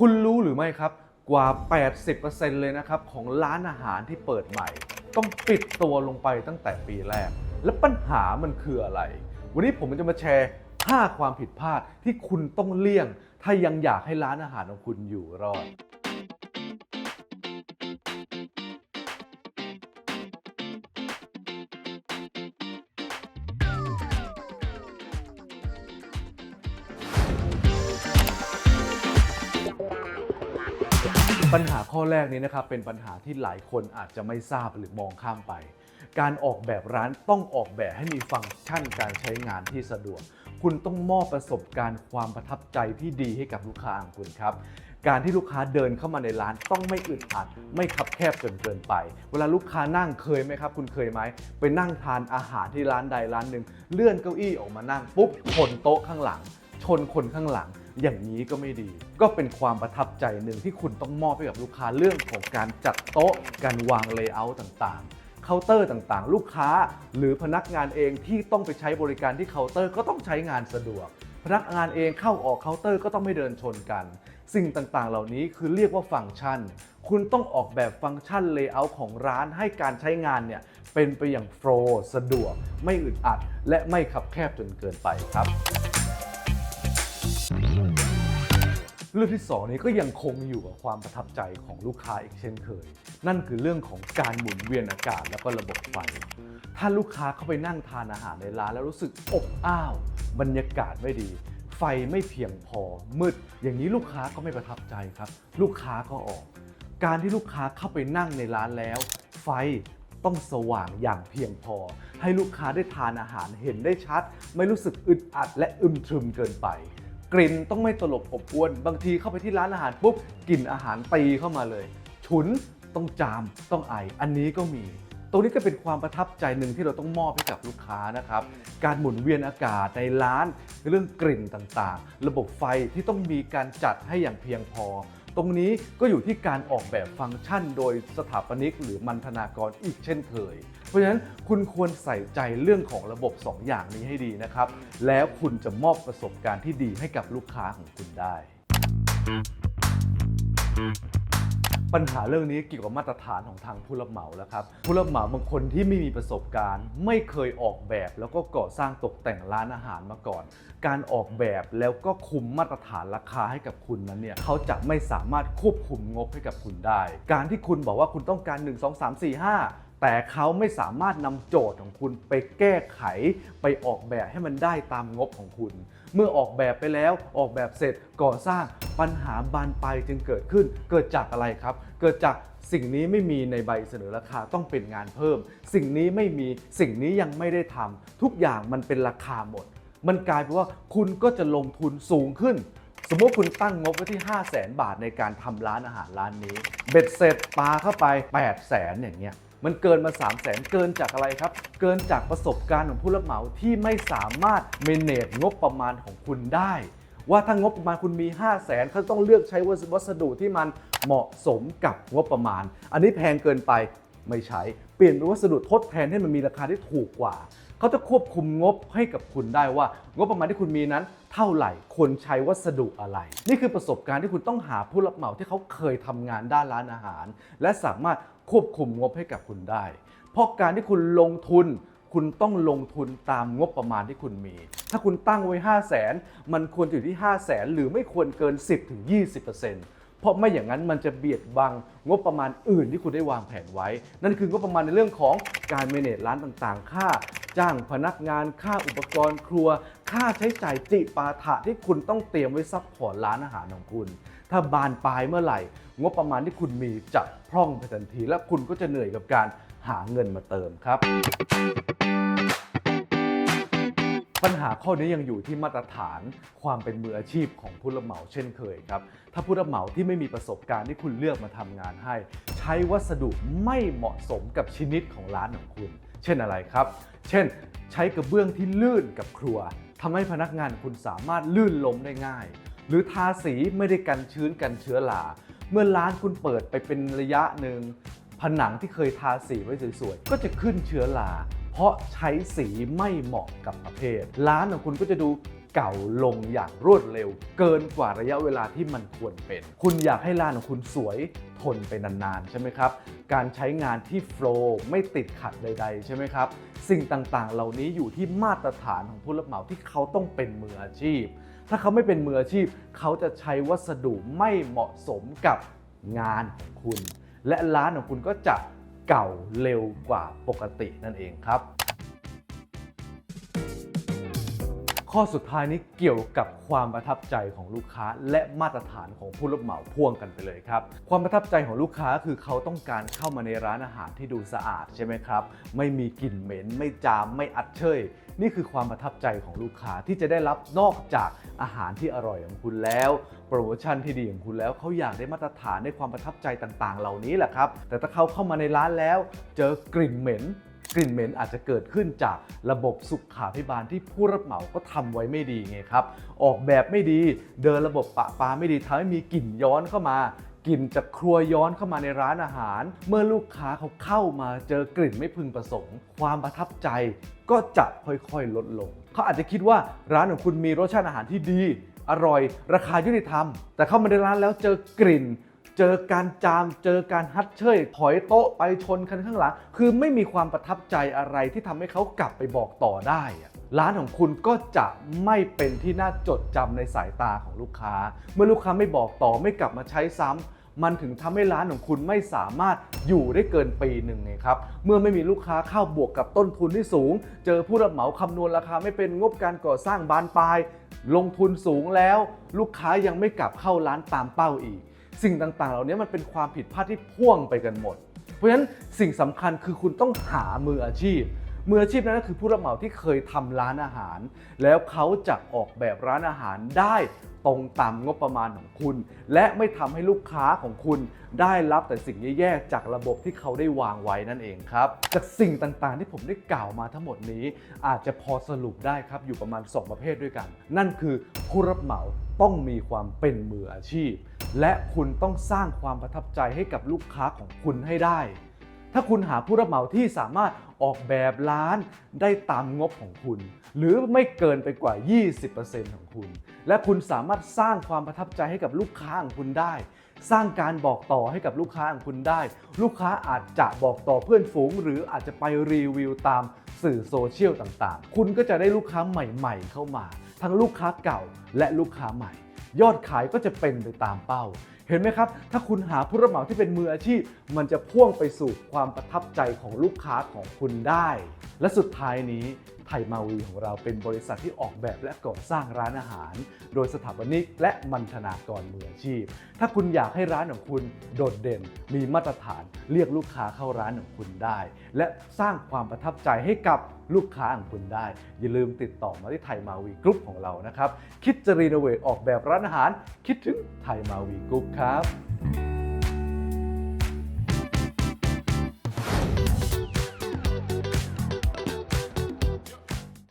คุณรู้หรือไม่ครับกว่า 80%เลยนะครับของร้านอาหารที่เปิดใหม่ ต้องปิดตัวลงไปตั้งแต่ปีแรก และปัญหามันคืออะไร วันนี้ผมจะมาแชร์ 5 ความผิดพลาดที่คุณต้องเลี่ยง ถ้ายังอยากให้ร้านอาหารของคุณอยู่รอด ปัญหาข้อแรกนี้นะครับเป็นปัญหาที่หลายคนอาจจะไม่ทราบหรือมองข้ามไป การออกแบบร้านต้องออกแบบให้มีฟังก์ชันการใช้งานที่สะดวก คุณต้องมอบประสบการณ์ความประทับใจที่ดีให้กับลูกค้าของคุณครับการที่ลูกค้าเดินเข้ามาในร้านต้องไม่อึดอัดไม่คับแคบจนเกินไป เวลาลูกค้านั่งเคยไหมครับ คุณเคยไหมไปนั่งทานอาหารที่ร้านใดร้านหนึ่งเลื่อนเก้าอี้ออกมานั่งปุ๊บชนโต๊ะข้างหลัง ชนคนข้างหลัง อย่างนี้ก็ไม่ดี ก็เป็นความประทับใจหนึ่งที่คุณต้องมอบให้กับลูกค้าเรื่องของการจัดโต๊ะ การวางเลเยอร์ต่างๆ เคาน์เตอร์ต่างๆ ลูกค้า หรือพนักงานเองที่ต้องไปใช้บริการที่เคาน์เตอร์ก็ต้องใช้งานสะดวก พนักงานเองเข้าออกเคาน์เตอร์ก็ต้องไม่เดินชนกัน สิ่งต่างๆ เหล่านี้คือเรียกว่าฟังก์ชัน คุณต้องออกแบบฟังก์ชันเลเยอร์ของร้านให้การใช้งานเนี่ยเป็นไปอย่างโฟล์สะดวก ไม่อึดอัด และไม่ขับแคบจนเกินไปครับ เรื่องที่สองนี้ก็ยังคงอยู่กับความประทับใจของลูกค้าอีกเช่นเคย นั่นคือเรื่องของการหมุนเวียนอากาศแล้วก็ระบบไฟ ถ้าลูกค้าเข้าไปนั่งทานอาหารในร้านแล้วรู้สึกอบอ้าว บรรยากาศไม่ดี ไฟไม่เพียงพอมืด อย่างนี้ลูกค้าก็ไม่ประทับใจครับ ลูกค้าก็ออก การที่ลูกค้าเข้าไปนั่งในร้านแล้ว ไฟต้องสว่างอย่างเพียงพอ ให้ลูกค้าได้ทานอาหารเห็นได้ชัด ไม่รู้สึกอึดอัดและอึมครึมเกินไป กลิ่นต้องไม่ตลบอบอวน บางทีเข้าไปที่ร้านอาหารปุ๊บกลิ่นอาหารตีเข้ามาเลย ฉุนต้องจามต้องไออันนี้ก็มี ตรงนี้ก็เป็นความประทับใจหนึ่งที่เราต้องมอบให้กับลูกค้านะครับ การหมุนเวียนอากาศในร้านเรื่องกลิ่นต่างๆ ระบบไฟที่ต้องมีการจัดให้อย่างเพียงพอ ตรงนี้ก็อยู่ที่การออกแบบฟังก์ชัน โดยสถาปนิกหรือมันธนากรอีกเช่นเคย เพราะฉะนั้นคุณควรใส่ใจเรื่องของระบบ 2 อย่างนี้ให้ดีนะครับ แล้วคุณจะมอบประสบการณ์ที่ดีให้กับลูกค้าของคุณได้ ปัญหาเรื่องนี้เกี่ยวกับมาตรฐานของทางผู้รับเหมาแล้วครับผู้รับเหมาบางคนที่ไม่มีประสบการณ์ ไม่เคยออกแบบ แล้วก็ก่อสร้างตกแต่งร้านอาหารมาก่อน การออกแบบแล้วก็คุมมาตรฐานราคาให้กับคุณนั้นเนี่ยเขาจะไม่สามารถควบคุมงบให้กับคุณได้ การที่คุณบอกว่าคุณต้องการ 1 2 3 4 5แต่เขาไม่สามารถนำโจทย์ของคุณไปแก้ไข ไปออกแบบให้มันได้ตามงบของคุณ เมื่อออกแบบไปแล้วออกแบบเสร็จก่อสร้าง ปัญหาบานปลายจึงเกิดขึ้น เกิดจากอะไรครับ เกิดจากสิ่งนี้ไม่มีในใบเสนอราคาต้องเป็นงานเพิ่ม สิ่งนี้ไม่มีสิ่งนี้ยังไม่ได้ทำทุกอย่างมันเป็นราคาหมด มันกลายเป็นว่าคุณก็จะลงทุนสูงขึ้น สมมติคุณตั้งงบไว้ที่ 5 0 0แสนบาทในการทำร้านอาหารร้านนี้ เบ็ดเสร็จปลาเข้าไป 8 0 0แสนอย่างเงี้ยมันเกินมา 3 0 0แสนเกินจากอะไรครับ เกินจากประสบการณ์ของผู้รับเหมาที่ไม่สามารถเมเนจงบประมาณของคุณได้ ว่าถ้างบประมาณคุณมี 5 0 0แสนเขาต้องเลือกใช้วัสดุที่มันเหมาะสมกับงบประมาณ อันนี้แพงเกินไปไม่ใช้ เปลี่ยนเป็นวัสดุทดแทนให้มันมีราคาที่ถูกกว่าเขาจะควบคุมงบให้กับคุณได้ว่า งบประมาณที่คุณมีนั้น เท่าไหร่ควรใช้วัสดุอะไร นี่คือประสบการณ์ที่คุณต้องหาผู้รับเหมาที่เขาเคยทำงานด้านร้านอาหาร และสามารถควบคุมงบให้กับคุณได้ เพราะการที่คุณลงทุน คุณต้องลงทุนตามงบประมาณที่คุณมี ถ้าคุณตั้งไว้ 5 0 0แสนมันควรอยู่ที่ 5 0 0แสนหรือไม่ควรเกิน 10-20%เพราะไม่อย่างนั้นมันจะเบียดบังงบประมาณอื่นที่คุณได้วางแผนไว้ นั่นคืองบประมาณในเรื่องของการเมเนจร้านต่างๆ ค่า จ้างพนักงาน ค่าอุปกรณ์ครัว ค่าใช้จ่ายจิปาถะที่คุณต้องเตรียมไว้ซัพพอร์ตร้านอาหารของคุณ ถ้าบานปลายเมื่อไหร่ งบประมาณที่คุณมีจะพร่องไปทันที และคุณก็จะเหนื่อยกับการ หาเงินมาเติมครับ ปัญหาข้อนี้ยังอยู่ที่มาตรฐานความเป็นมืออาชีพของผู้รับเหมาเช่นเคยครับ ถ้าผู้รับเหมาที่ไม่มีประสบการณ์ที่คุณเลือกมาทำงานให้ ใช้วัสดุไม่เหมาะสมกับชนิดของร้านของคุณ เช่นอะไรครับ เช่น ใช้กระเบื้องที่ลื่นกับครัวทำให้พนักงานคุณสามารถลื่นล้มได้ง่าย หรือทาสีไม่ได้กันชื้นกันเชื้อราเมื่อร้านคุณเปิดไปเป็นระยะหนึ่ง ผนังที่เคยทาสีไว้สวยๆ ก็จะขึ้นเชื้อราเพราะใช้สีไม่เหมาะกับประเภท ร้านของคุณก็จะดูเก่าลงอย่างรวดเร็ว เกินกว่าระยะเวลาที่มันควรเป็น คุณอยากให้ร้านของคุณสวยทนไปนานๆ ใช่ไหมครับ การใช้งานที่โฟล์ไม่ติดขัดใด ๆ ใช่ไหมครับ สิ่งต่างๆ เหล่านี้อยู่ที่มาตรฐานของผู้รับเหมาที่เขาต้องเป็นมืออาชีพ ถ้าเขาไม่เป็นมืออาชีพ เขาจะใช้วัสดุไม่เหมาะสมกับงานของคุณ และร้านของคุณก็จะเก่าเร็วกว่าปกตินั่นเองครับ ข้อสุดท้ายนี้เกี่ยวกับความประทับใจของลูกค้า และมาตรฐานของผู้รับเหมาพ่วงกันไปเลยครับ ความประทับใจของลูกค้าคือเขาต้องการเข้ามาในร้านอาหารที่ดูสะอาดใช่ไหมครับ ไม่มีกลิ่นเหม็น ไม่จาม ไม่อัดเชย นี่คือความประทับใจของลูกค้าที่จะได้รับนอกจากอาหารที่อร่อยของคุณแล้ว โปรโมชั่นที่ดีของคุณแล้วเขาอยากได้มาตรฐานได้ความประทับใจต่างๆ เหล่านี้แหละครับ แต่ถ้าเขาเข้ามาในร้านแล้ว เจอกลิ่นเหม็น กลิ่นเหม็นอาจจะเกิดขึ้นจากระบบสุขาภิบาลที่ผู้รับเหมาก็ทำไว้ไม่ดีไงครับ ออกแบบไม่ดีเดินระบบปะปาไม่ดีทำให้มีกลิ่นย้อนเข้ามากลิ่นจากครัวย้อนเข้ามาในร้านอาหาร เมื่อลูกค้าเขาเข้ามาเจอกลิ่นไม่พึงประสงค์ ความประทับใจก็จะค่อยๆลดลง เขาอาจจะคิดว่าร้านของคุณมีรสชาติอาหารที่ดี อร่อย ราคายุติธรรม แต่เข้ามาในร้านแล้วเจอกลิ่น เจอการจามเจอการฮัดเชยถอยโต๊ะไปชนคันข้างหลัง คือไม่มีความประทับใจอะไรที่ทำให้เขากลับไปบอกต่อได้ร้านของคุณก็จะไม่เป็นที่น่าจดจำในสายตาของลูกค้า เมื่อลูกค้าไม่บอกต่อไม่กลับมาใช้ซ้ำมันถึงทำให้ร้านของคุณไม่สามารถอยู่ได้เกินปีหนึ่งไงครับ เมื่อไม่มีลูกค้าเข้าบวกกับต้นทุนที่สูง เจอผู้รับเหมาคำนวณราคาไม่เป็นงบการก่อสร้างบานปลาย ลงทุนสูงแล้ว ลูกค้ายังไม่กลับเข้าร้านตามเป้าอีก สิ่งต่างๆ เหล่านี้มันเป็นความผิดพลาดที่พ่วงไปกันหมด เพราะฉะนั้นสิ่งสำคัญคือคุณต้องหามืออาชีพ มืออาชีพนั้นก็คือผู้รับเหมาที่เคยทำร้านอาหาร แล้วเขาจะออกแบบร้านอาหารได้ตรงตามงบประมาณของคุณ และไม่ทำให้ลูกค้าของคุณได้รับแต่สิ่งแย่ๆจากระบบที่เขาได้วางไว้นั่นเองครับจากสิ่งต่างๆที่ผมได้กล่าวมาทั้งหมดนี้ อาจจะพอสรุปได้ครับอยู่ประมาณ 2 ประเภทด้วยกัน นั่นคือผู้รับเหมาต้องมีความเป็นมืออาชีพ และคุณต้องสร้างความประทับใจให้กับลูกค้าของคุณให้ได้ ถ้าคุณหาผู้รับเหมาที่สามารถออกแบบร้านได้ตามงบของคุณ หรือไม่เกินไปกว่า 20%ของคุณ และคุณสามารถสร้างความประทับใจให้กับลูกค้าของคุณได้ สร้างการบอกต่อให้กับลูกค้าของคุณได้ ลูกค้าอาจจะบอกต่อเพื่อนฝูง หรืออาจจะไปรีวิวตามสื่อโซเชียลต่างๆ คุณก็จะได้ลูกค้าใหม่ ๆ เข้ามา ทั้งลูกค้าเก่าและลูกค้าใหม่ ยอดขายก็จะเป็นไปตามเป้า เห็นไหมครับ ถ้าคุณหาผู้รับเหมาที่เป็นมืออาชีพ มันจะพ่วงไปสู่ความประทับใจของลูกค้าของคุณได้และสุดท้ายนี้ไทยมาวีของเราเป็นบริษัทที่ออกแบบและก่อสร้างร้านอาหาร โดยสถาปนิกและมันธนากรมืออาชีพ ถ้าคุณอยากให้ร้านของคุณโดดเด่น มีมาตรฐานเรียกลูกค้าเข้าร้านของคุณได้ และสร้างความประทับใจให้กับลูกค้าของคุณได้ อย่าลืมติดต่อมาที่ไทยมาวีกรุ๊ปของเรานะครับ คิดจะรีโนเวทออกแบบร้านอาหาร คิดถึงไทยมาวีกรุ๊ปครับ